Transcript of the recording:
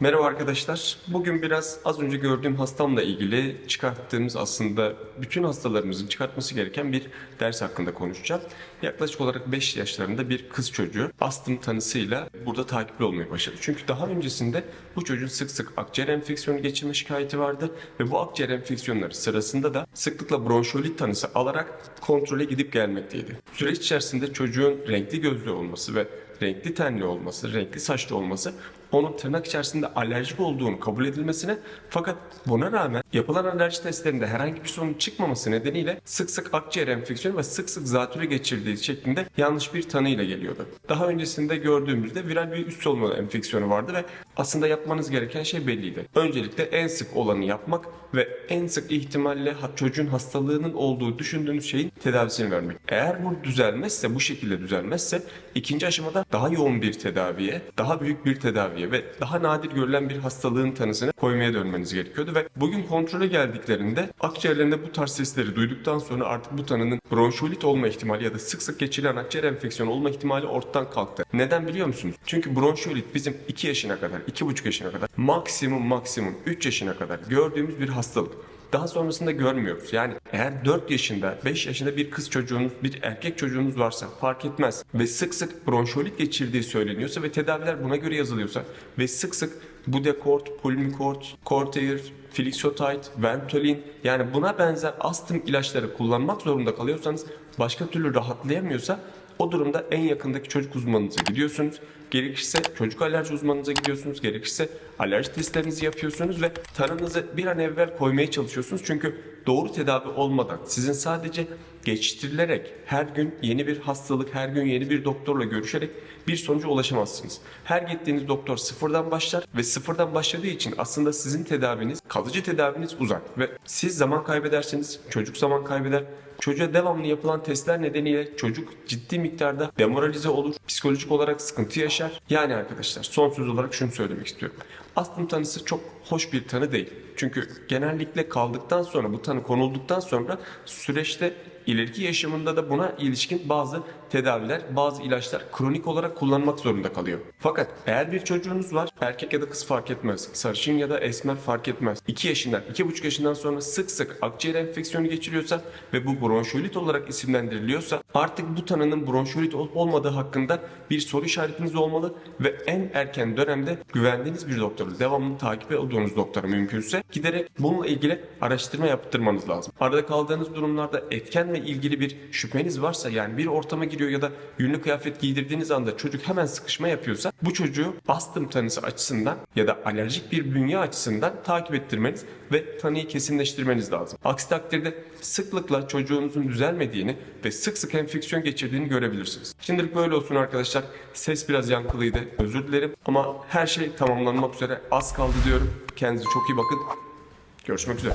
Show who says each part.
Speaker 1: Merhaba arkadaşlar. Bugün biraz az önce gördüğüm hastamla ilgili çıkarttığımız aslında bütün hastalarımızın çıkartması gereken bir ders hakkında konuşacağım. Yaklaşık olarak 5 yaşlarında bir kız çocuğu astım tanısıyla burada takipli olmaya başladı. Çünkü daha öncesinde bu çocuğun sık sık akciğer enfeksiyonu geçirme şikayeti vardı ve bu akciğer enfeksiyonları sırasında da sıklıkla bronşolit tanısı alarak kontrole gidip gelmekteydi. Süreç içerisinde çocuğun renkli gözlü olması ve renkli tenli olması, renkli saçlı olması onun tırnak içerisinde alerjik olduğunu kabul edilmesine fakat buna rağmen yapılan alerji testlerinde herhangi bir sorun çıkmaması nedeniyle sık sık akciğer enfeksiyonu ve sık sık zatürre geçirdiği şeklinde yanlış bir tanıyla geliyordu. Daha öncesinde gördüğümüzde viral bir üst solunum enfeksiyonu vardı ve aslında yapmanız gereken şey belliydi. Öncelikle en sık olanı yapmak ve en sık ihtimalle çocuğun hastalığının olduğu düşündüğünüz şeyin tedavisini vermek. Eğer bu düzelmezse, bu şekilde düzelmezse ikinci aşamada daha yoğun bir tedaviye, daha büyük bir tedaviye ve daha nadir görülen bir hastalığın tanısını koymaya dönmeniz gerekiyordu ve bugün kontrole geldiklerinde akciğerlerinde bu tarz sesleri duyduktan sonra artık bu tanının bronşolit olma ihtimali ya da sık sık geçirilen akciğer enfeksiyonu olma ihtimali ortadan kalktı. Neden biliyor musunuz? Çünkü bronşolit bizim 2 yaşına kadar, 2,5 yaşına kadar, maksimum maksimum 3 yaşına kadar gördüğümüz bir hastalık. Daha sonrasında görmüyoruz. Yani eğer 4 yaşında, 5 yaşında bir kız çocuğunuz, bir erkek çocuğunuz varsa fark etmez ve sık sık bronşolit geçirdiği söyleniyorsa ve tedaviler buna göre yazılıyorsa ve sık sık Budecort, Pulmicort, Cortair, Flixotide, Ventolin yani buna benzer astım ilaçları kullanmak zorunda kalıyorsanız başka türlü rahatlayamıyorsa o durumda en yakındaki çocuk uzmanınıza gidiyorsunuz. Gerekirse çocuk alerji uzmanınıza gidiyorsunuz. Gerekirse alerji testlerinizi yapıyorsunuz ve tanınızı bir an evvel koymaya çalışıyorsunuz. Çünkü doğru tedavi olmadan sizin sadece geçiştirilerek her gün yeni bir hastalık, her gün yeni bir doktorla görüşerek bir sonuca ulaşamazsınız. Her gittiğiniz doktor sıfırdan başlar ve sıfırdan başladığı için aslında sizin tedaviniz, kalıcı tedaviniz uzak ve siz zaman kaybederseniz çocuk zaman kaybeder. Çocuğa devamlı yapılan testler nedeniyle çocuk ciddi miktarda demoralize olur, psikolojik olarak sıkıntı yaşar. Yani arkadaşlar son söz olarak şunu söylemek istiyorum. Astım tanısı çok hoş bir tanı değil. Çünkü genellikle kaldıktan sonra bu tanı konulduktan sonra süreçte ileriki yaşamında da buna ilişkin bazı tedaviler, bazı ilaçlar kronik olarak kullanmak zorunda kalıyor. Fakat eğer bir çocuğunuz var, erkek ya da kız fark etmez, sarışın ya da esmer fark etmez. 2 yaşından, 2,5 yaşından sonra sık sık akciğer enfeksiyonu geçiriyorsa ve bu bronşolit olarak isimlendiriliyorsa artık bu tanının bronşolit olup olmadığı hakkında bir soru işaretiniz olmalı ve en erken dönemde güvendiğiniz bir doktoru, devamlı takip olduğunuz doktora mümkünse giderek bununla ilgili araştırma yaptırmanız lazım. Arada kaldığınız durumlarda etkenle ilgili bir şüpheniz varsa yani bir ortama giriyor ya da yünlü kıyafet giydirdiğiniz anda çocuk hemen sıkışma yapıyorsa bu çocuğu astım tanısı açısından ya da alerjik bir bünye açısından takip ettirmeniz ve tanıyı kesinleştirmeniz lazım. Aksi takdirde sıklıkla çocuğunuzun düzelmediğini ve sık sık enfeksiyon geçirdiğini görebilirsiniz. Şimdilik böyle olsun arkadaşlar. Ses biraz yankılıydı. Özür dilerim ama her şey tamamlanmak üzere. Az kaldı diyorum. Kendinize çok iyi bakın. Görüşmek üzere.